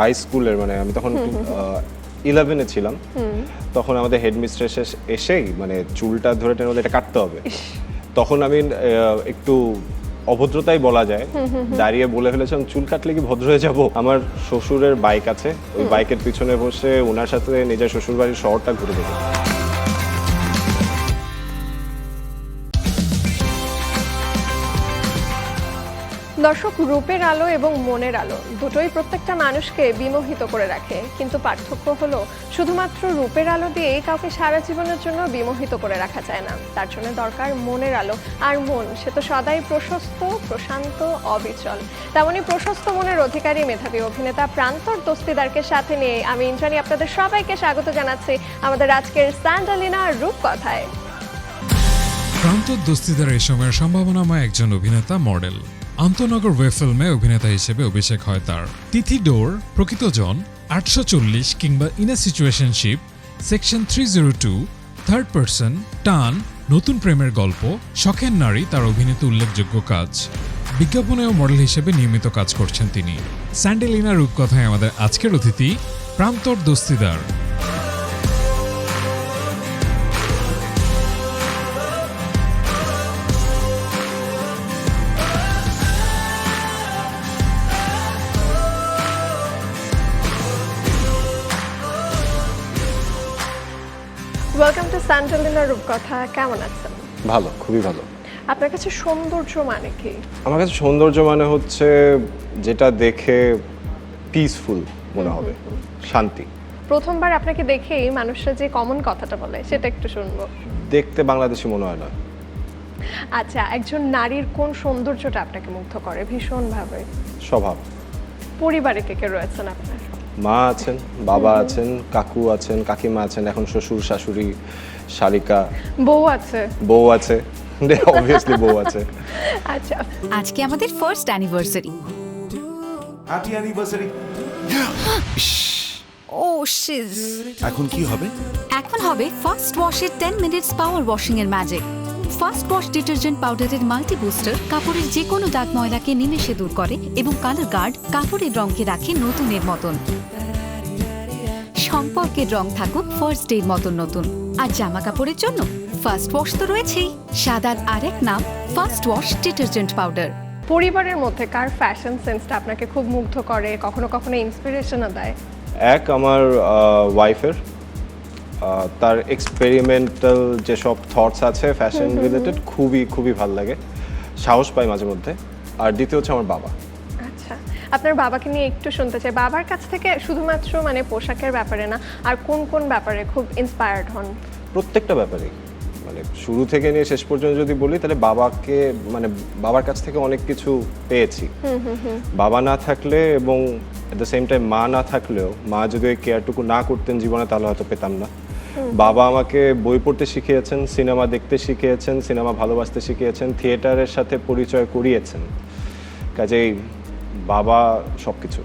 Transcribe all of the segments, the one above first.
High স্কুলের মানে আমি তখন ইলেভেনে ছিলাম। তখন আমাদের হেডমিস্ট্রেস এসেই মানে চুলটা ধরে টেনে এটা কাটতে হবে। তখন আমি একটু অভদ্রতাই বলা যায়। দাঁড়িয়ে বলে ফেলেছিলাম চুল কাটলে কি ভদ্র হয়ে যাব? আমার শ্বশুরের বাইক আছে ওই বাইকের পিছনে বসে ওনার সাথে নিজের শ্বশুর বাড়ির শহরটা ঘুরে দেখি। দর্শক রূপের আলো এবং মনের আলো, দুটোই প্রত্যেকটা মানুষকে বিমোহিত করে রাখে। কিন্তু পার্থক্য হলো, শুধুমাত্র রূপের আলো দিয়েই কাউকে সারা জীবনের জন্য বিমোহিত করে রাখা যায় না। তার জন্য দরকার মনের আলো। আর মন, সে তো সদাই প্রশস্ত, প্রশান্ত, অবিচল। তেমনই প্রশস্ত মনের অধিকারী, মেধাবী অভিনেতা প্রান্তর দস্তিদারকে সাথে নিয়ে আমি ইন্দ্রাণী আপনাদের সবাইকে স্বাগত জানাচ্ছি আমাদের আজকের স্যান্ডালিনা রূপকথায়। প্রান্ত দস্তিদার এই সময়ের সম্ভাবনাময় একজন অভিনেতা, মডেল। আন্তনগর ওয়েব ফিল্মে অভিনেতা হিসেবে অভিষেক হয় তার। তিথি ডোর প্রকৃতজন আটশো চল্লিশ কিংবা in a situationship section three zero two third person টান, নতুন প্রেমের গল্প, শখের নারী, তার অভিনীত উল্লেখযোগ্য কাজ। বিজ্ঞাপনেও মডেল হিসেবে নিয়মিত কাজ করছেন তিনি। স্যান্ডেলিনা রূপকথায় আমাদের আজকের অতিথি, প্রান্তর দস্তিদার। ওয়েলকাম টু স্যান্ডালিনা রূপকথা কেমন আছেন? ভালো খুবই ভালো। আপনার কাছে সৌন্দর্য মানে কি? আমার কাছে সৌন্দর্য মানে হচ্ছে যেটা দেখে পিসফুল মনে হবে শান্তি। প্রথমবার আপনাকে দেখেই মানুষরা যে কমন কথাটা বলে সেটা একটু শুনব। দেখতে বাংলাদেশি মনে হয় না। আচ্ছা একজন নারীর কোন সৌন্দর্যটা আপনাকে মুগ্ধ করে ভীষণভাবে? স্বভাব। পরিবারে কে কে রয়েছেন আপনার? মা আছেন বাবা আছেন কাকু আছেন কাকিমা আছেন এখন শ্বশুর শাশুড়ি শালিকা। বউ আছে। বউ আছে। অবভিয়াসলি বউ আছে। আচ্ছা। আজকে আমাদের ফার্স্ট অ্যানিভার্সারি হ্যাপি অ্যানিভার্সারি ও শিজ এখন কি হবে? এখন হবে ফার্স্ট ওয়াশের 10 মিনিটস পাওয়ার ওয়াশিং এর ম্যাজিক ফার্স্ট ওয়াশ ডিটারজেন্ট পাউডারের মাল্টি বুস্টার কাপড়ের যে কোনো দাগ ময়লাকে নিমেষে দূর করে এবং কালার গার্ড কাপড়ের রঙকে রাখে নতুনের মতন। সম্পর্কের রং থাকুক ফার্স্ট ডের মতন নতুন। আর জামা কাপড়ের জন্য ফার্স্ট ওয়াশ তো রয়েছেই। সাদার আরেক নাম ফার্স্ট ওয়াশ ডিটারজেন্ট পাউডার। পরিবারের মধ্যে কার ফ্যাশন সেন্সটা আপনাকে খুব মুগ্ধ করে কখনো কখনো ইন্সপিরেশনও দেয়? এক আমার ওয়াইফের তার এক্সপেরিমেন্টাল যেসব থটস আছে ফ্যাশন রিলেটেড খুবই খুবই ভালো লাগে। সাহস পাই মাঝে মধ্যে। আর দ্বিতীয় হচ্ছে আমার বাবা। আচ্ছা। আপনার বাবাকে নিয়ে একটু শুনতে চাই। বাবার কাছ থেকে শুধুমাত্র মানে পোশাকের ব্যাপারে না আর কোন কোন ব্যাপারে খুব ইন্সপায়ার্ড হন? প্রত্যেকটা ব্যাপারে মানে শুরু থেকে নিয়ে শেষ পর্যন্ত যদি বলি তাহলে বাবাকে মানে বাবার কাছ থেকে অনেক কিছু পেয়েছি। বাবা না থাকলে এবং এট দ্য সেম টাইম মা না থাকলেও মা যদি ওই কেয়ারটুকু না করতেন জীবনে তাহলে হয়তো পেতাম না। বাবা আমাকে বই পড়তে শিখিয়েছেন সিনেমা দেখতে শিখিয়েছেন সিনেমা ভালোবাসতে শিখিয়েছেন থিয়েটারের সাথে পরিচয় করিয়েছেন। কাজেই বাবা সব কিছু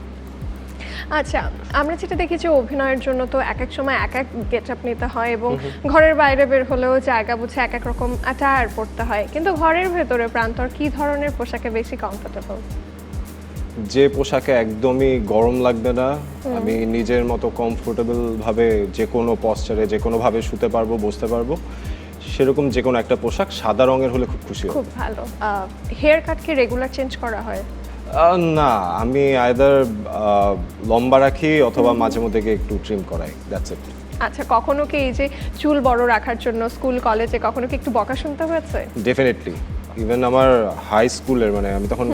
আচ্ছা আমরা যেটা দেখি যে অভিনয়ের জন্য তো এক এক সময় এক এক গেট আপ নিতে হয় এবং ঘরের বাইরে বের হলেও জায়গা বুঝে এক এক রকম অ্যাটায়ার পড়তে হয়। কিন্তু ঘরের ভেতরে প্রান্তর কি ধরনের পোশাকে বেশি কমফোর্টেবল যে পোশাকে একদমই গরম লাগবে না আমি নিজের মতো কমফোর্টেবল ভাবে যে কোনো পশ্চারে যে কোনো ভাবে শুতে পারব বসতে পারব সেরকম যে কোনো একটা পোশাক সাদা রঙের হলে খুব খুশি খুব ভালো। হেয়ার কাট কি রেগুলার চেঞ্জ করা হয়? না আমি আয়দার লম্বা রাখি অথবা মাঝে মধ্যে গিয়ে একটু ট্রিম করাই দ্যাটস ইট আচ্ছা কখনো কি এই যে চুল বড় রাখার জন্য স্কুল কলেজে কখনো কি একটু বকা শুনতে হয়েছে? ডেফিনেটলি ইভেন আমার হাই স্কুলের মানে আমি তখন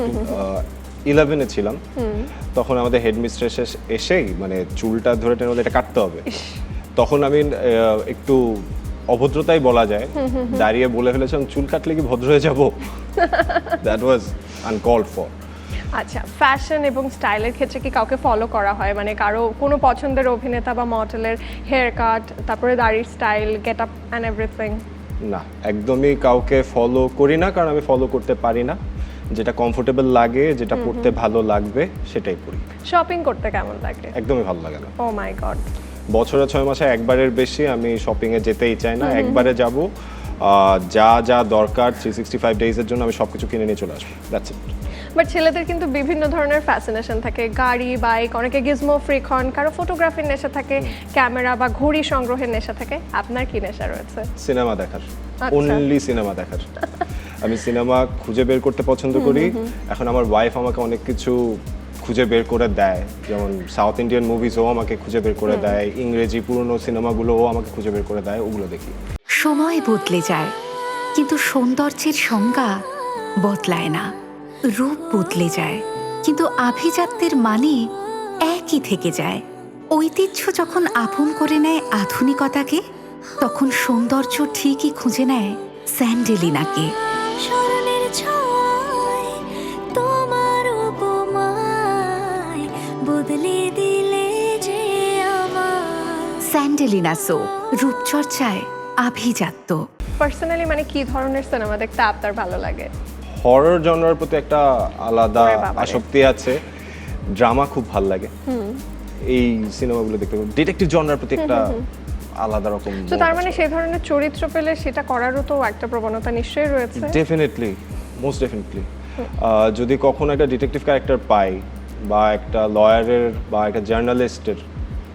ইলেভেনে ছিলাম। তখন আমাদের হেডমিস্ট্রেস এসেই মানে চুলটা ধরে টেনে এটা কাটতে হবে। তখন আমি একটু অভদ্রতাই বলা যায়। দাঁড়িয়ে বলে ফেলেছিলাম চুল কাটলে কি ভদ্র হয়ে যাব? দ্যাট ওয়াজ আনকল্ড ফর আচ্ছা ফ্যাশন এবং স্টাইলের ক্ষেত্রে কি কাউকে ফলো করা হয়? মানে কারও কোনো পছন্দের অভিনেতা বা মডেলের হেয়ার কাট তারপরে দাড়ির style get up and everything না একদমই কাউকে ফলো করি না কারণ আমি ফলো করতে পারি না। যেটা কমফোর্টেবল লাগে যেটা পড়তে ভালো লাগবে সেটাই পড়ি। শপিং করতে কেমন লাগে? একদমই ভালো লাগে না। ও মাই গড বছরে ছয় মাসে একবারের বেশি আমি শপিং এ যেতেই চাই না একবারে যাব। যা যা দরকার থ্রি সিক্সটি ফাইভ ডেজের জন্য আমি সব কিছু কিনে নিয়ে চলে আসব। দ্যাটস ইট বাট ছেলেদের কিন্তু বিভিন্ন ধরনের ফ্যাসিনেশন থাকে। গাড়ি বাইক অনেকে গিজমো ফ্রিক হন কারও ফটোগ্রাফির নেশা থাকে ক্যামেরা বা ঘড়ি সংগ্রহের নেশা থাকে। আপনার কি নেশা রয়েছে? সিনেমা দেখার। আচ্ছা। অনলি সিনেমা দেখার। আমি সিনেমা খুঁজে বের করতে পছন্দ করি। এখন আমার ওয়াইফ আমাকে অনেক কিছু খুঁজে বের করে দেয়। যেমন সাউথ ইন্ডিয়ান মুভিজও আমাকে খুঁজে বের করে দেয়। ইংরেজি পুরনো সিনেমাগুলোও আমাকে খুঁজে বের করে দেয়। ওগুলো দেখি। সময় বদলে যায় কিন্তু সৌন্দর্যের সংজ্ঞা বদলায় না। রূপ বদলে যায় কিন্তু আভিজাত্যের মানে একই থেকে যায়। ঐতিহ্য যখন আপন করে নেয় আধুনিকতাকে তখন সৌন্দর্য ঠিকই খুঁজে নেয় স্যান্ডেলিনাকে। স্মরণের ছয় তোমার উপমায় বদলে দিলে যে আমার স্যান্ডেলিনা সো রূপচর্চায় আভিজাত্য। পার্সোনালি মানে কি ধরনের সিনেমা দেখতে আপনার ভালো লাগে? হরর জনরার প্রতি একটা আলাদা আসক্তি আছে। ড্রামা খুব ভালো লাগে। এই সিনেমাগুলো দেখতে ডিটেকটিভ জনরার প্রতি একটা আলাদা রকম তো তার মানে সেই ধরনের চরিত্র পেলে সেটা করারও তো একটা প্রবণতা নিশ্চয়ই রয়েছে। ডেফিনেটলি মোস্ট ডেফিনেটলি যদি কখনো একটা ডিটেকটিভ ক্যারেক্টার পাই বা একটা লয়ারের বা একটা জার্নালিস্টের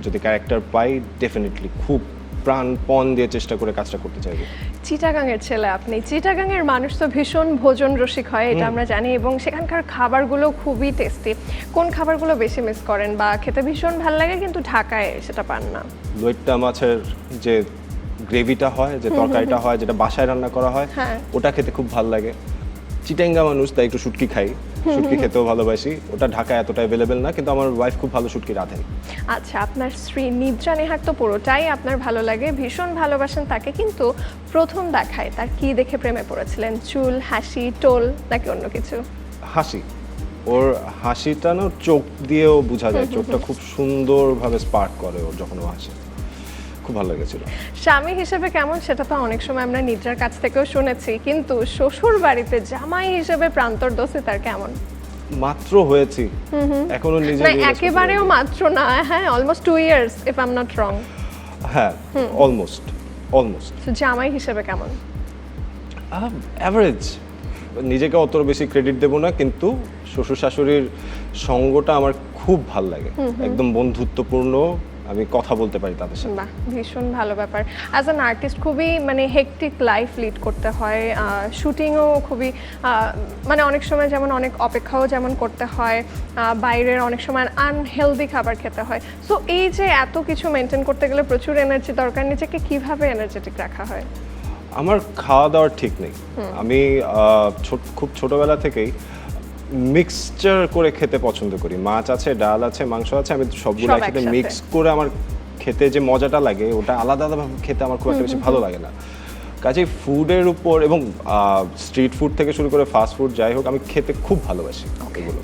যদি ক্যারেক্টার পাই ডেফিনেটলি খুব প্রাণপণ দিয়ে চেষ্টা করে কাজটা করতে চাইব। চিটাগাংয়ের ছেলে আপনি। চিটাগাংয়ের মানুষ তো ভীষণ ভোজন রসিক হয় এটা আমরা জানি এবং সেখানকার খাবারগুলো খুবই টেস্টি কোন খাবারগুলো বেশি মিস করেন বা খেতে ভীষণ ভালো লাগে কিন্তু ঢাকায় সেটা পান না? লইট্টা মাছের যে গ্রেভিটা হয় যে তরকারিটা হয় যেটা বাসায় রান্না করা হয় হ্যাঁ। ওটা খেতে খুব ভালো লাগে। চিটাঙ্গা মানুষ তাই একটু শুটকি খাই। শুটকি খেতেও ভালোবাসি। ওটা ঢাকায় এতটা অ্যাভেলেবেল না কিন্তু আমার ওয়াইফ খুব ভালো শুটকি রাঁধেন আচ্ছা আপনার স্ত্রী নিদ্রা নেহার তো পুরোটাই আপনার ভালো লাগে ভীষণ ভালোবাসেন তাকে কিন্তু প্রথম দেখায় তার কি দেখে প্রেমে পড়েছিলেন? চুল হাসি টোল নাকি অন্য কিছু? হাসি। ওর হাসিটা না চোখ দিয়েও বোঝা যায়। চোখটা খুব সুন্দরভাবে স্পার্ক করে ওর যখন ও হাসে। খুব ভালো লেগেছিল। স্বামী হিসেবে কেমন সেটা তো অনেক সময় আমরা নিদ্রার কাছ থেকেও শুনেছি কিন্তু শ্বশুর বাড়িতে জামাই হিসেবে প্রান্তর দোষী তার কেমন? মাত্র হয়েছি। এখনও নিজে না একেবারেও মাত্র না হ্যাঁ almost two years if I'm not wrong হ্যাঁ অলমোস্ট অলমোস্ট জামাই হিসেবে কেমন? অ্যাভারেজ নিজেকে অত বেশি ক্রেডিট দেবো না কিন্তু শ্বশুর শাশুড়ির সঙ্গটা আমার খুব ভালো লাগে। একদম বন্ধুত্বপূর্ণ আমি কথা বলতে পারি তাদের সাথে। বাহ ভীষণ ভালো ব্যাপার। অ্যাজ অ্যান আর্টিস্ট খুবই মানে হেকটিক লাইফ লিড করতে হয়। শুটিংও খুবই মানে অনেক সময় যেমন অনেক অপেক্ষাও যেমন করতে হয়। বাইরের অনেক সময় আনহেলদি খাবার খেতে হয়। সো এই যে এত কিছু মেনটেন করতে গেলে প্রচুর এনার্জি দরকার নিজেকে কীভাবে এনার্জেটিক রাখা হয়? আমার খাওয়া দাওয়ার ঠিক নেই। আমি খুব ছোটবেলা থেকেই মিক্সচার করে খেতে পছন্দ করি। মাছ আছে ডাল আছে মাংস আছে আমি সবগুলো সব একসাথে একসাথে। মিক্স করে আমার খেতে যে মজাটা লাগে ওটা আলাদা আলাদাভাবে খেতে আমার খুব একটা বেশি ভালো লাগে না। কাজেই ফুডের উপর এবং স্ট্রিট ফুড থেকে শুরু করে ফাস্ট ফুড যাই হোক আমি খেতে খুব ভালোবাসি এগুলো।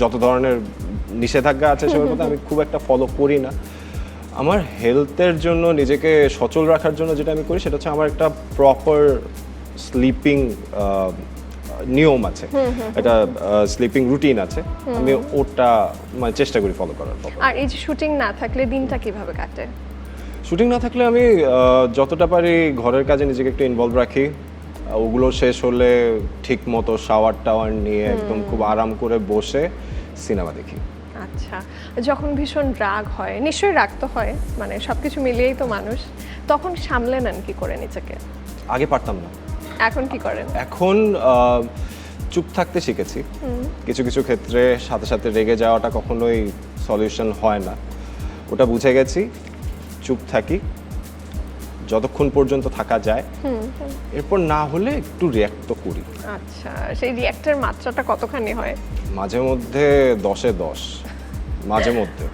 যত ধরনের নিষেধাজ্ঞা আছে সেগুলোর মধ্যে আমি খুব একটা ফলো করি না। আমার হেলথের জন্য নিজেকে সচল রাখার জন্য যেটা আমি করি সেটা হচ্ছে আমার একটা প্রপার স্লিপিং নিয়ম আছে। একটা স্লিপিং রুটিন আছে। আমি ওটা মানে চেষ্টা করি ফলো করার আর এই যে শুটিং না থাকলে দিনটা কীভাবে কাটে? শুটিং না থাকলে আমি যতটা পারি ঘরের কাজে নিজেকে একটু ইনভলভ রাখি। ওগুলো শেষ হলে ঠিক মতো শাওয়ার টাওয়ার নিয়ে একদম খুব আরাম করে বসে সিনেমা দেখি। আচ্ছা যখন ভীষণ রাগ হয় নিশ্চয়ই রাগ তো হয় মানে সবকিছু মিলিয়েই তো মানুষ তখন সামলে নেন কি করে নিজেকে? আগে পারতাম না। এখন কি করেন? এখন চুপ থাকতে শিখেছি। কিছু কিছু ক্ষেত্রে সাথে সাথে রেগে যাওয়াটা কখনোই সলিউশন হয় না। ওটা বুঝে গেছি চুপ থাকি যতক্ষণ পর্যন্ত থাকা যায়। এরপর না হলে একটু রিয়্যাক্ট তো করি। আচ্ছা সেই রিয়াক্টের মাত্রাটা কতখানি হয়? মাঝে মধ্যে দশে দশ মাঝে মধ্যে।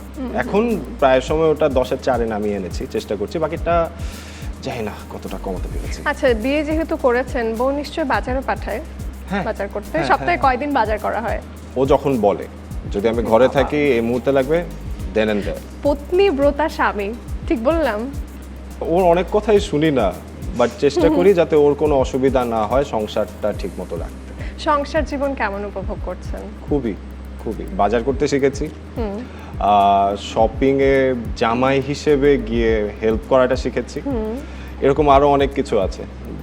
এখন প্রায় সময় ওটা দশের চারে নামিয়ে এনেছি চেষ্টা করছি। বাকিটা জানি না কতটা কমাতে পেরেছি। আচ্ছা বিয়ে যেহেতু করেছেন বউ নিশ্চয়ই বাজারও পাঠায় হ্যাঁ। বাজার করতে। হ্যাঁ, সপ্তাহে হ্যাঁ। কয়দিন বাজার করা হয়? ও যখন বলে যদি আমি ঘরে থাকি এই মুহূর্তে লাগবে দেন এন্ড পত্নী ব্রতা স্বামী ঠিক বললাম? ওর অনেক কথাই শুনি না বাট চেষ্টা করি যাতে ওর কোনো অসুবিধা না হয় সংসারটা ঠিক মতো রাখতে। সংসার জীবন কেমন উপভোগ করছেন? খুবই খুবই। বাজার করতে শিখেছি। শপিং এ জামাই হিসেবে গিয়ে হেল্প করাটা শিখেছি। এরকম আরও অনেক কিছু আছে।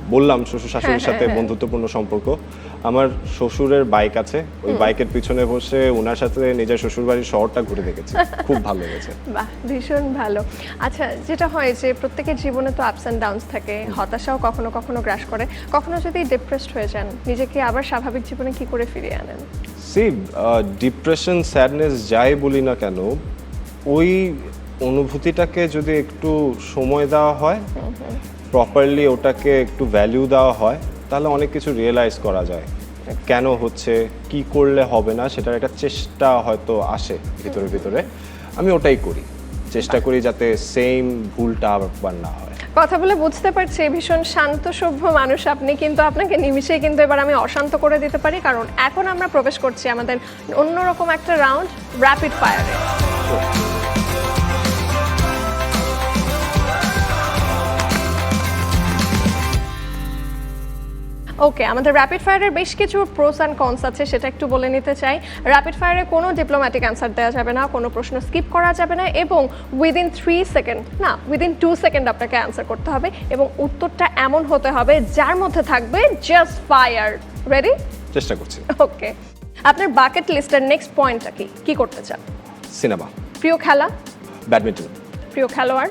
বললাম শ্বশুর শাশুড়ির হ্যাঁ, সাথে হ্যাঁ। বন্ধুত্বপূর্ণ সম্পর্ক। আমার শ্বশুরের বাইক আছে। ওই বাইকের পিছনে বসে ওনার সাথে নিজের শ্বশুর বাড়ির শহরটা ঘুরে দেখেছি। খুব ভালো লেগেছে। বাহ ভীষণ ভালো। আচ্ছা যেটা হয় যে প্রত্যেকের জীবনে তো আপস অ্যান্ড ডাউনস থাকে। হতাশাও কখনো কখনো গ্রাস করে। কখনো যদি ডিপ্রেসড হয়ে যান নিজেকে আবার স্বাভাবিক জীবনে কি করে ফিরিয়ে আনেন? সি ডিপ্রেশন স্যাডনেস যাই বলি না কেন, ওই অনুভূতিটাকে যদি একটু সময় দেওয়া হয় প্রপারলি ওটাকে একটু ভ্যালিউ দেওয়া হয়, তাহলে অনেক কিছু রিয়েলাইজ করা যায়। কেন হচ্ছে, কি করলে হবে না, সেটার একটা চেষ্টা হয়তো আসে ভিতরে ভিতরে। আমি ওটাই করি। চেষ্টা করি যাতে সেম ভুলটা আবার না হয়। কথা বলে বুঝতে পারছি ভীষণ শান্ত, সভ্য মানুষ আপনি, কিন্তু আপনাকে নিমিশে কিন্তু এবার আমি অশান্ত করে দিতে পারি, কারণ এখন আমরা প্রবেশ করছি আমাদের অন্যরকম একটা রাউন্ড র্যাপিড ফায়ারে ওকে আমাদের র্যাপিড ফায়ারের বেশ কিছু প্রোস অ্যান্ড কনস আছে সেটা একটু বলে নিতে চাই। র্যাপিড ফায়ারে কোনো ডিপ্লোম্যাটিক অ্যান্সার দেওয়া যাবে না কোনো প্রশ্ন স্কিপ করা যাবে না এবং উইদিন থ্রি সেকেন্ড না উইদিন টু সেকেন্ড আপনাকে অ্যান্সার করতে হবে এবং উত্তরটা এমন হতে হবে যার মধ্যে থাকবে জাস্ট ফায়ার রেডি চেষ্টা করছি। ওকে আপনার বাকেট লিস্টের নেক্সট পয়েন্টটা কি? কি করতে চান? সিনেমা প্রিয় খেলা? ব্যাডমিন্টন প্রিয় খেলোয়াড়?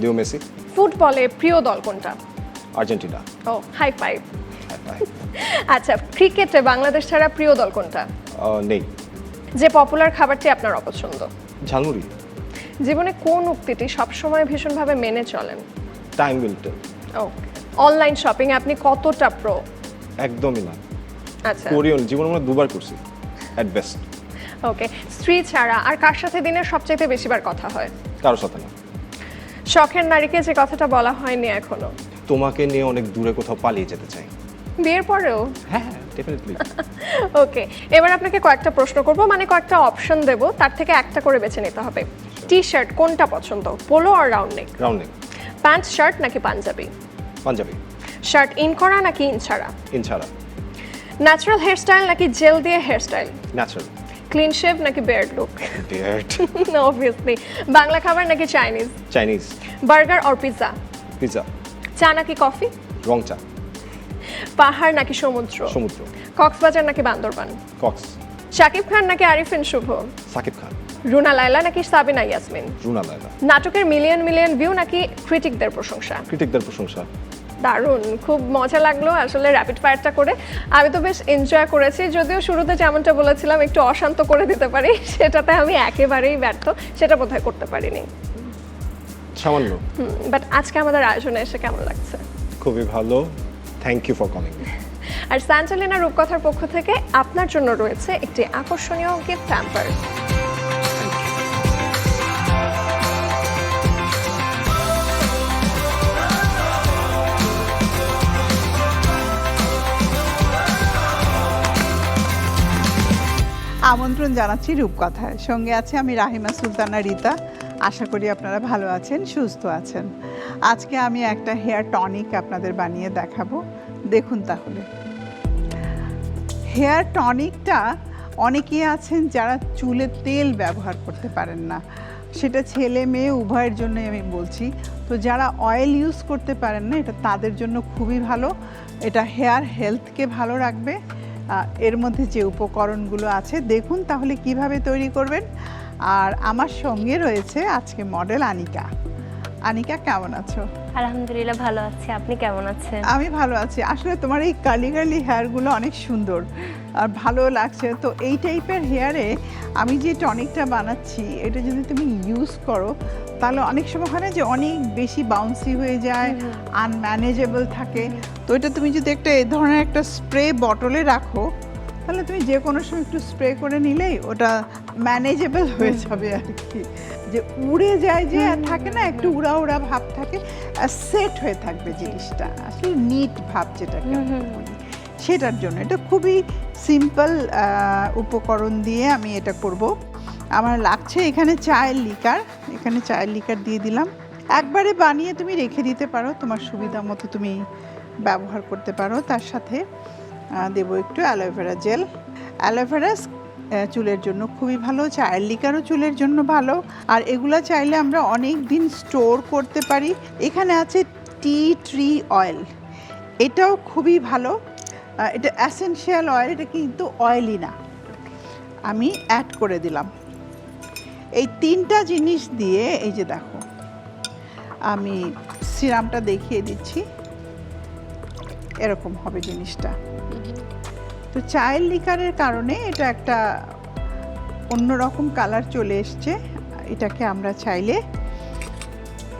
লিও মেসি ফুটবলে প্রিয় দল কোনটা? আর্জেন্টিনা ও হাই ফাইভ. আচ্ছা ক্রিকেটে বাংলাদেশ ছাড়া প্রিয় দল কোনটা? নেই। যে পপুলার খাবারটি আপনার অপছন্দ? ঝালমুড়ি। জীবনে কোন উক্তিটি সবসময় ভীষণভাবে মেনে চলেন? টাইম উইলটন ওকে অনলাইন শপিং আপনি কতটা প্রো একদমই না। আচ্ছা। কোরিয়ন জীবনে মনে হয় দুবার করছি অ্যাট বেস্ট ওকে স্ত্রী ছাড়া আর কার সাথে দিনের সবচাইতে বেশিবার কথা হয়? কারোর সাথে না। শখের নারীকে যে কথাটা বলা হয়নি এখনও। তোমাকে নিয়ে অনেক দূরে কোথাও পালিয়ে যেতে চাই। বিয়ের পরেও? হ্যাঁ ডেফিনেটলি ওকে এবার আপনাকে কয়েকটা প্রশ্ন করব মানে কয়েকটা অপশন দেব তার থেকে একটা করে বেছে নিতে হবে। টি শার্ট কোনটা পছন্দ পোলো আর round neck rounding pant shirt নাকি পাঞ্জাবি? পাঞ্জাবি। শার্ট ইন করা নাকি ইন ছাড়া? ইনছাড়া ন্যাচারাল হেয়ারস্টাইল নাকি জেল দিয়ে হেয়ারস্টাইল ন্যাচারাল ক্লিন শেভ নাকি বেয়ার্ড লুক ডিয়ার্ট অবভিয়াসলি বাংলা খাবার নাকি Chinese Chinese burger or pizza pizza চা নাকি কফি রং চা। পাহাড় নাকি সমুদ্র? সমুদ্র। কক্সবাজার নাকি বান্দরবান? কক্স। শাকিব খান নাকি আরিফিন শুভ? সাকিব খান। রুনা লায়লা নাকি সাবিনা ইয়াসমিন? রুনা লায়লা। নাটকের মিলিয়ন মিলিয়ন ভিউ নাকি ক্রিটিকদের প্রশংসা? ক্রিটিকদের প্রশংসা। দারুণ খুব মজা লাগল আসলে র্যাপিড ফায়ারটা করে। আমি তো বেশ এনজয় করেছি যদিও শুরুতে যেমনটা বলেছিলাম একটু অশান্ত করে দিতে পারি সেটাতে আমি একেবারেই ব্যর্থ সেটা বোধহয় করতে পারিনি। সামান্য। বাট আজকে আমাদের আয়োজনে এসে কেমন লাগছে? খুবই ভালো। থ্যাংক ইউ ফর কমিং আর স্যান্টালিনা রূপকথার পক্ষ থেকে আপনার জন্য রয়েছে একটি আকর্ষণীয় গিফট ট্যাম্পার আমন্ত্রণ জানাচ্ছি রূপকথায় সঙ্গে আছে আমি রাহিমা সুলতানা রিতা। আশা করি আপনারা ভালো আছেন সুস্থ আছেন। আজকে আমি একটা হেয়ার টনিক আপনাদের বানিয়ে দেখাবো। দেখুন তাহলে। হেয়ার টনিকটা অনেকেই আছেন যারা চুলে তেল ব্যবহার করতে পারেন না। সেটা ছেলে মেয়ে উভয়ের জন্যই আমি বলছি। তো যারা অয়েল ইউজ করতে পারেন না, এটা তাদের জন্য খুবই ভালো। এটা হেয়ার হেলথকে ভালো রাখবে। এর মধ্যে যে উপকরণগুলো আছে, দেখুন তাহলে কীভাবে তৈরি করবেন। আর আমার সঙ্গে রয়েছে আজকে মডেল আনিকা। আনিকা কেমন আছো? আলহামদুলিল্লাহ ভালো আছি। আপনি কেমন আছেন? আমি ভালো আছি। আসলে তোমার এই কালি কালি হেয়ারগুলো অনেক সুন্দর আর ভালো লাগছে। তো এই টাইপের হেয়ারে আমি যে টনিকটা বানাচ্ছি এটা যদি তুমি ইউজ করো তাহলে অনেক সময় হয় না যে অনেক বেশি বাউন্সি হয়ে যায় আনম্যানেজেবল থাকে। তো এটা তুমি যদি একটা এ ধরনের একটা স্প্রে বটলে রাখো তাহলে তুমি যে কোনো সময় একটু স্প্রে করে নিলেই ওটা ম্যানেজেবল হয়ে যাবে আর কি। যে উড়ে যায় যে থাকে না একটু উড়া উড়া ভাব থাকে সেট হয়ে থাকবে জিনিসটা। আসলে নিট ভাব যেটাকে বলি। সেটার জন্য। এটা খুবই সিম্পল উপকরণ দিয়ে আমি এটা করব। আমার লাগছে এখানে চায়ের লিকার এখানে চায়ের লিকার দিয়ে দিলাম। একবারে বানিয়ে তুমি রেখে দিতে পারো। তোমার সুবিধা মতো তুমি ব্যবহার করতে পারো। তার সাথে দেবো একটু অ্যালোভেরা জেল অ্যালোভেরা চুলের জন্য খুবই ভালো, চায়ের লিকারও চুলের জন্য ভালো। আর এগুলো চাইলে আমরা অনেক দিন স্টোর করতে পারি। এখানে আছে টি ট্রি অয়েল। এটাও খুবই ভালো। এটা অ্যাসেনশিয়াল অয়েল, এটা কিন্তু অয়েলি না। আমি অ্যাড করে দিলাম। এই তিনটা জিনিস দিয়ে, এই যে দেখো, আমি সিরামটা দেখিয়ে দিচ্ছি। এরকম হবে জিনিসটা। তো চায়ের লিকারের কারণে এটা একটা অন্যরকম কালার চলে এসছে। এটাকে আমরা চাইলে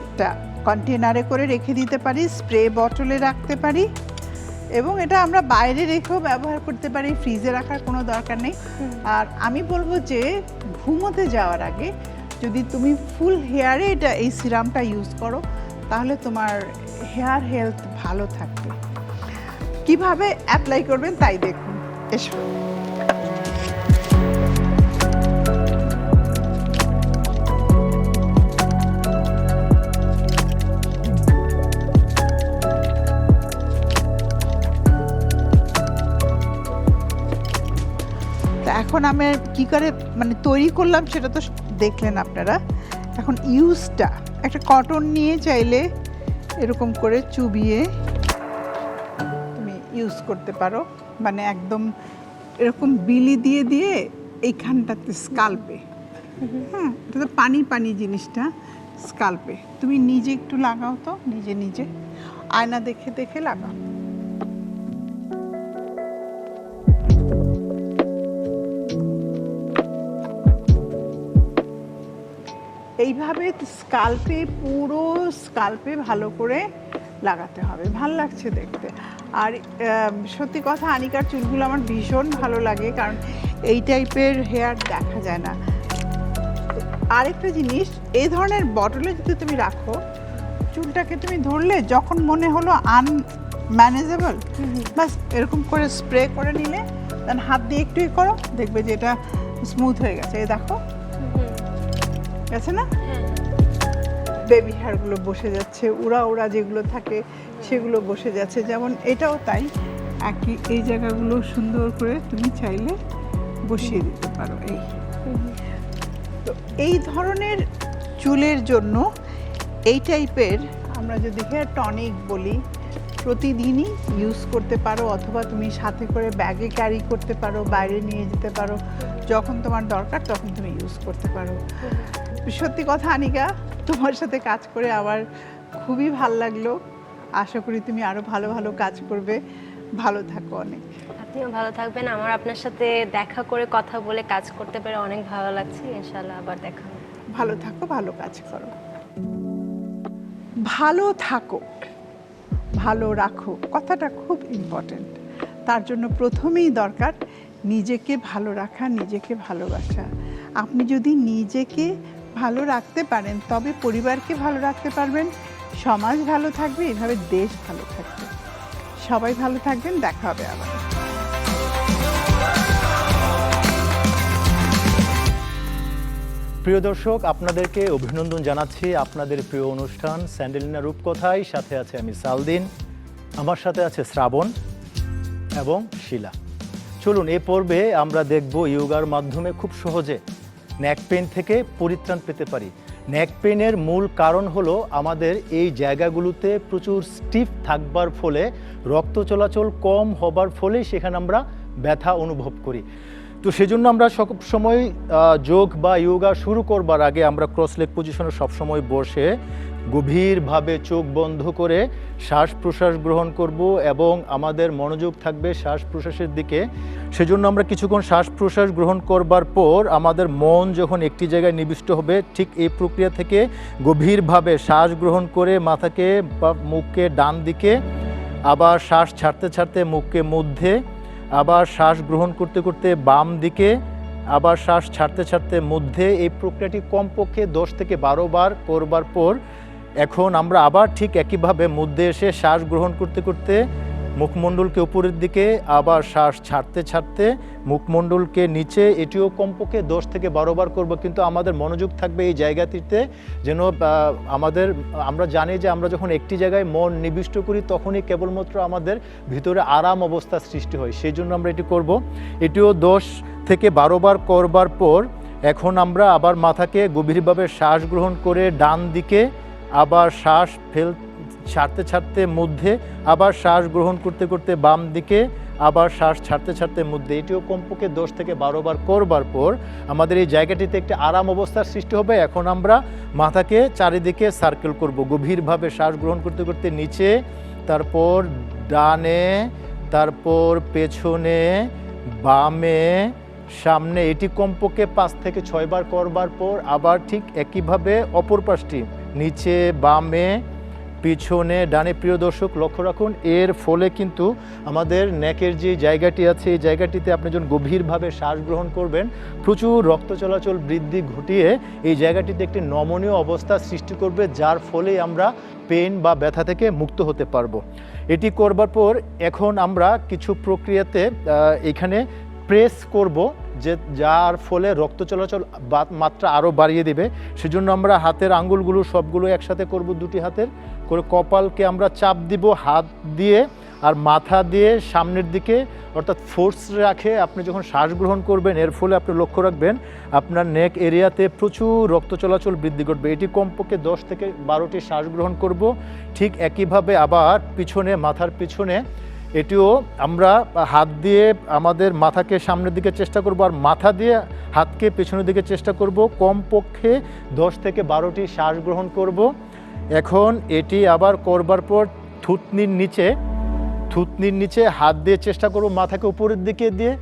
একটা কন্টেনারে করে রেখে দিতে পারি স্প্রে বটলে রাখতে পারি এবং এটা আমরা বাইরে রেখেও ব্যবহার করতে পারি ফ্রিজে রাখার কোনো দরকার নেই। আর আমি বলব যে ঘুমোতে যাওয়ার আগে যদি তুমি ফুল হেয়ারে এটা এই সিরামটা ইউজ করো তাহলে তোমার হেয়ার হেলথ ভালো থাকবে। কীভাবে অ্যাপ্লাই করবেন তাই দেখুন। এসো। এখন আমি কি করে মানে তৈরি করলাম সেটা তো দেখলেন আপনারা। এখন ইউজটা, একটা কটন নিয়ে চাইলে এরকম করে চুবিয়ে তুমি ইউজ করতে পারো। মানে একদম এরকম বিলি দিয়ে দিয়ে এইখানটাতে স্কাল্পে। হ্যাঁ এটা তো পানি পানি জিনিসটা, স্কাল্পে। তুমি নিজে একটু লাগাও তো, নিজে নিজে। আয়না দেখে দেখে লাগাও। এইভাবে স্কাল্পে, পুরো স্কাল্পে ভালো করে লাগাতে হবে। ভালো লাগছে দেখতে। আর সত্যি কথা আনিকার চুলগুলো আমার ভীষণ ভালো লাগে কারণ এই টাইপের হেয়ার দেখা যায় না। আরেকটা জিনিস এই ধরনের বটলে যদি তুমি রাখো চুলটাকে তুমি ধরলে যখন মনে হলো আনম্যানেজেবল বাস এরকম করে স্প্রে করে নিলে দেন হাত দিয়ে একটু করো দেখবে যে এটা স্মুথ হয়ে গেছে। এই দেখো। গেছে না? বেবি হেয়ারগুলো বসে যাচ্ছে, উড়া উড়া যেগুলো থাকে সেগুলো বসে যাচ্ছে। যেমন এটাও তাই, একই এই জায়গাগুলো সুন্দর করে তুমি চাইলে বসিয়ে দিতে পারো এই। তো এই ধরনের চুলের জন্য এই টাইপের আমরা যদি হেয়ার টনিক বলি, প্রতিদিনই ইউজ করতে পারো অথবা তুমি সাথে করে ব্যাগে ক্যারি করতে পারো, বাইরে নিয়ে যেতে পারো, যখন তোমার দরকার তখন তুমি ইউজ করতে পারো। সত্যি কথা আনিকা তোমার সাথে কাজ করে আমার খুবই ভালো লাগল। আশা করি তুমি আরও ভালো ভালো কাজ করবে। ভালো থাকো অনেক। আপনিও ভালো থাকবেন। আমার আপনার সাথে দেখা করে কথা বলে কাজ করতে পেরে অনেক ভালো লাগছে। ইনশাল্লাহ আবার দেখা ভালো থাকো ভালো কাজ করো। ভালো থাকো ভালো রাখো কথাটা খুব ইম্পর্ট্যান্ট তার জন্য প্রথমেই দরকার নিজেকে ভালো রাখা নিজেকে ভালোবাসা। আপনি যদি নিজেকে ভালো রাখতে পারেন, তবে পরিবারকে ভালো রাখতে পারবেন, সমাজ ভালো থাকবে, এভাবে দেশ ভালো থাকবে। সবাই ভালো থাকবেন, দেখা হবে আবার। প্রিয় দর্শক, আপনাদেরকে অভিনন্দন জানাচ্ছি আপনাদের প্রিয় অনুষ্ঠান স্যান্ডেলিনা রূপকথায়। সাথে আছে আমি সালদিন, আমার সাথে আছে শ্রাবণ এবং শিলা। চলুন, এ পর্বে আমরা দেখব ইয়োগার মাধ্যমে খুব সহজে নেক পেন থেকে পরিত্রাণ পেতে পারি। ন্যাক পেনের মূল কারণ হলো আমাদের এই জায়গাগুলোতে প্রচুর স্টিফ থাকবার ফলে রক্ত চলাচল কম হবার ফলে সেখানে আমরা ব্যথা অনুভব করি। তো সেজন্য আমরা সব সময় যোগ বা ইয়োগা শুরু করবার আগে আমরা ক্রস লেগ পজিশনে সবসময় বসে গভীরভাবে চোখ বন্ধ করে শ্বাস প্রশ্বাস গ্রহণ করব এবং আমাদের মনোযোগ থাকবে শ্বাস প্রশ্বাসের দিকে। সেজন্য আমরা কিছুক্ষণ শ্বাস প্রশ্বাস গ্রহণ করবার পর আমাদের মন যখন একটি জায়গায় নিবিষ্ট হবে, ঠিক এই প্রক্রিয়া থেকে গভীরভাবে শ্বাস গ্রহণ করে মাথাকে বা মুখকে ডান দিকে, আবার শ্বাস ছাড়তে ছাড়তে মুখকে মধ্যে, আবার শ্বাস গ্রহণ করতে করতে বাম দিকে, আবার শ্বাস ছাড়তে ছাড়তে মধ্যে। এই প্রক্রিয়াটি কমপক্ষে দশ থেকে বারো বার করবার পর এখন আমরা আবার ঠিক একইভাবে মধ্যে এসে শ্বাস গ্রহণ করতে করতে মুখমণ্ডলকে উপরের দিকে, আবার শ্বাস ছাড়তে ছাড়তে মুখমণ্ডলকে নিচে, এটিও কমপক্ষে দশ থেকে বারো বার করব, কিন্তু আমাদের মনোযোগ থাকবে এই জায়গাটিতে যেন আমাদের, আমরা জানি যে আমরা যখন একটি জায়গায় মন নিবিষ্ট করি, তখনই কেবলমাত্র আমাদের ভিতরে আরাম অবস্থা সৃষ্টি হয়। সেই জন্য আমরা এটি করব। এটিও দশ থেকে বারো বার করবার পর, এখন আমরা আবার মাথাকে গভীরভাবে শ্বাস গ্রহণ করে ডান দিকে আবার শ্বাস ফেল ছাড়তে ছাড়তে মধ্যে, আবার শ্বাস গ্রহণ করতে করতে বাম দিকে, আবার শ্বাস ছাড়তে ছাড়তে মধ্যে। এটিও কমপক্ষে দশ থেকে বারো বার করবার পর আমাদের এই জায়গাটিতে একটি আরাম অবস্থার সৃষ্টি হবে। এখন আমরা মাথাকে চারিদিকে সার্কেল করব। গভীরভাবে শ্বাস গ্রহণ করতে করতে নিচে, তারপর ডানে, তারপর পেছনে, বামে, সামনে। এটি কমপক্ষে পাঁচ থেকে ছয়বার করবার পর আবার ঠিক একইভাবে অপর পাশটি নিচে বামে, পিছনে, ডানে, প্রিয় দর্শক, লক্ষ্য রাখুন, এর ফলে কিন্তু আমাদের নেকের যে জায়গাটি আছে, এই জায়গাটিতে আপনি যখন গভীরভাবে শ্বাস গ্রহণ করবেন, প্রচুর রক্ত চলাচল বৃদ্ধি ঘটিয়ে এই জায়গাটিতে একটি নমনীয় অবস্থা সৃষ্টি করবে, যার ফলে আমরা পেন বা ব্যথা থেকে মুক্ত হতে পারব। এটি করবার পর এখন আমরা কিছু প্রক্রিয়াতে এখানে প্রেস করব যে যার ফলে রক্ত চলাচল মাত্রা আরও বাড়িয়ে দেবে। সেজন্য আমরা হাতের আঙ্গুলগুলো সবগুলো একসাথে করব দুটি হাতের। করে কপালকে আমরা চাপ দিব হাত দিয়ে আর মাথা দিয়ে সামনের দিকে। অর্থাৎ ফোর্স রাখে আপনি যখন শ্বাস গ্রহণ করবেন, এর ফলে আপনি লক্ষ্য রাখবেন আপনার নেক এরিয়াতে প্রচুর রক্ত চলাচল বৃদ্ধি ঘটবে। এটি কমপক্ষে দশ থেকে বারোটি শ্বাস গ্রহণ করব। ঠিক একইভাবে আবার পিছনে, মাথার পিছনে এটিও আমরা হাত দিয়ে আমাদের মাথাকে সামনের দিকে চেষ্টা করব আর মাথা দিয়ে হাতকে পেছনের দিকে চেষ্টা করব। কমপক্ষে দশ থেকে বারোটি শ্বাস গ্রহণ করব। এখন এটি আবার করবার পর থুতনির নিচে থুতনির নিচে হাত দিয়ে চেষ্টা করব মাথাকে উপরের দিকে দিয়ে।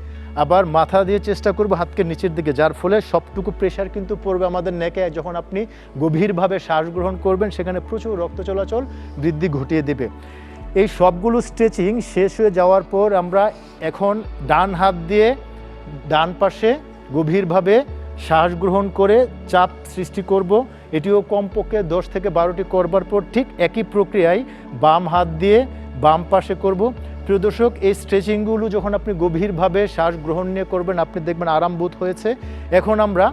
আবার মাথা দিয়ে চেষ্টা করব হাতকে নিচের দিকে, যার ফলে সবটুকু প্রেশার কিন্তু পড়বে আমাদের নেকে যখন আপনি গভীরভাবে শ্বাস গ্রহণ করবেন, সেখানে প্রচুর রক্ত চলাচল বৃদ্ধি ঘটিয়ে দেবে। এই সবগুলো স্ট্রেচিং শেষ হয়ে যাওয়ার পর আমরা এখন ডান হাত দিয়ে ডান পাশে গভীরভাবে শ্বাস গ্রহণ করে চাপ সৃষ্টি করব। এটিও কমপক্ষে দশ থেকে বারোটি করবার পর ঠিক একই প্রক্রিয়ায় বাম হাত দিয়ে বাম পাশে করব। প্রিয় দর্শক, এই স্ট্রেচিংগুলো যখন আপনি গভীরভাবে শ্বাস গ্রহণ নিয়ে করবেন, আপনি দেখবেন আরাম বোধ হয়েছে। এখন আমরা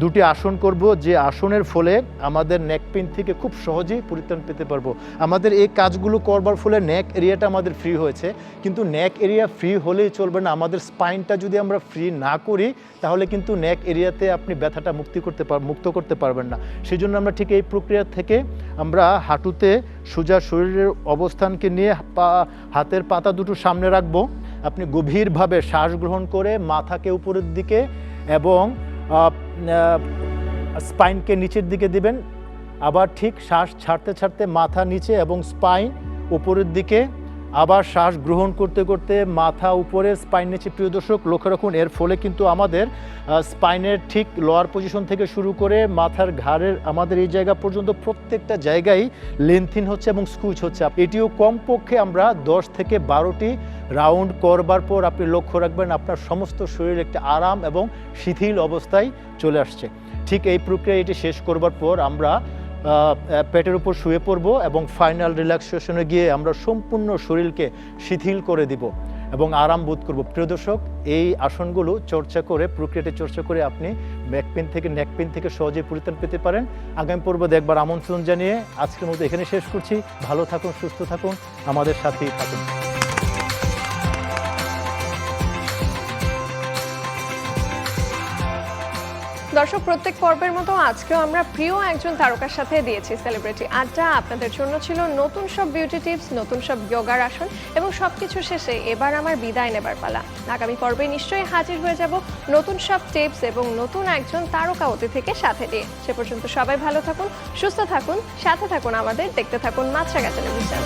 দুটি আসন করব, যে আসনের ফলে আমাদের নেক পেন থেকে খুব সহজেই পরিত্রাণ পেতে পারব। আমাদের এই কাজগুলো করবার ফলে নেক এরিয়াটা আমাদের ফ্রি হয়েছে, কিন্তু নেক এরিয়া ফ্রি হলেই চলবে না। আমাদের স্পাইনটা যদি আমরা ফ্রি না করি, তাহলে কিন্তু নেক এরিয়াতে আপনি ব্যথাটা মুক্তি করতে পার মুক্ত করতে পারবেন না। সেই জন্য আমরা ঠিক এই প্রক্রিয়া থেকে আমরা হাঁটুতে সোজা শরীরের অবস্থানকে নিয়ে পা, হাতের পাতা দুটো সামনে রাখব। আপনি গভীরভাবে শ্বাস গ্রহণ করে মাথাকে উপরের দিকে এবং স্পাইনকে নিচের দিকে দিবেন, আবার ঠিক শ্বাস ছাড়তে ছাড়তে মাথা নিচে এবং স্পাইন উপরের দিকে আবার শ্বাস গ্রহণ করতে করতে মাথা উপরে স্পাইন নিচে। প্রিয় দর্শক, লক্ষ্য রাখুন, এর ফলে কিন্তু আমাদের স্পাইনের ঠিক লোয়ার পজিশন থেকে শুরু করে মাথার ঘাড়ের আমাদের এই জায়গা পর্যন্ত প্রত্যেকটা জায়গায় লেন্থিন হচ্ছে এবং স্কুচ হচ্ছে। এটিও কমপক্ষে আমরা দশ থেকে বারোটি রাউন্ড করবার পর আপনি লক্ষ্য রাখবেন, আপনার সমস্ত শরীর একটা আরাম এবং শিথিল অবস্থায় চলে আসছে। ঠিক এই প্রক্রিয়া এটি শেষ করবার পর আমরা পেটের উপর শুয়ে পড়ব এবং ফাইনাল রিল্যাক্সেশনে গিয়ে আমরা সম্পূর্ণ শরীরকে শিথিল করে দিব এবং আরাম বোধ করব। প্রিয় দর্শক, এই আসনগুলো চর্চা করে, প্রক্রিয়াটি চর্চা করে আপনি ব্যাক পেন থেকে নেক পেন থেকে সহজে পরিত্রাণ পেতে পারেন। আগামী পর্ব দেখবার আমন্ত্রণ জানিয়ে আজকের মতো এখানে শেষ করছি। ভালো থাকুন, সুস্থ থাকুন, আমাদের সাথেই থাকুন। দর্শক, প্রত্যেক পর্বের মতো আজকেও আমরা প্রিয় একজন তারকার সাথে দিয়েছি সেলিব্রিটি আড্ডা। আপনাদের জন্য ছিল নতুন সব বিউটি টিপস নতুন সব যোগার আসন এবং সবকিছু শেষে এবার আমার বিদায় নেবার পালা। আগামী পর্বে নিশ্চয়ই হাজির হয়ে যাব নতুন সব টিপস এবং নতুন একজন তারকা অতিথিকে সাথে দিয়ে। সে পর্যন্ত সবাই ভালো থাকুন, সুস্থ থাকুন, সাথে থাকুন আমাদের, দেখতে থাকুন মাছরাগা টেলিভিশন